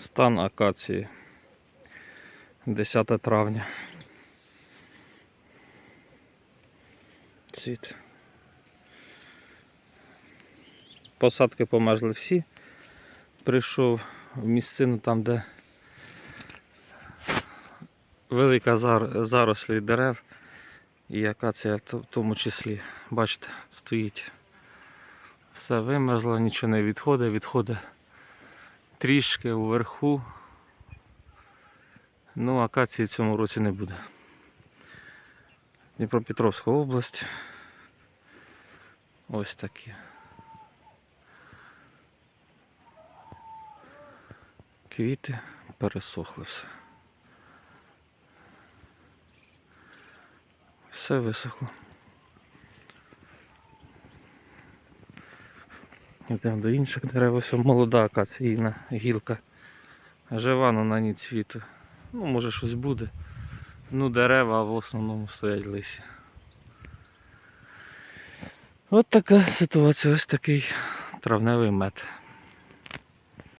Стан акації. 10 травня. Цвіт. Посадки померзли всі. Прийшов в місцину там, де велика зарослі дерев і акація в тому числі. Бачите, стоїть. Все вимерзло, нічого не відходить, відходить трішки вверху. Ну, акації в цьому році не буде. Дніпропетровська область. Ось такі. Квіти пересохли все. Все висохло. Йдемо до інших дерев. Ось молода акаційна гілка. Жива, но на ній цвіту. Ну, може щось буде. Ну, дерева в основному стоять лисі. От така ситуація, ось такий травневий мед.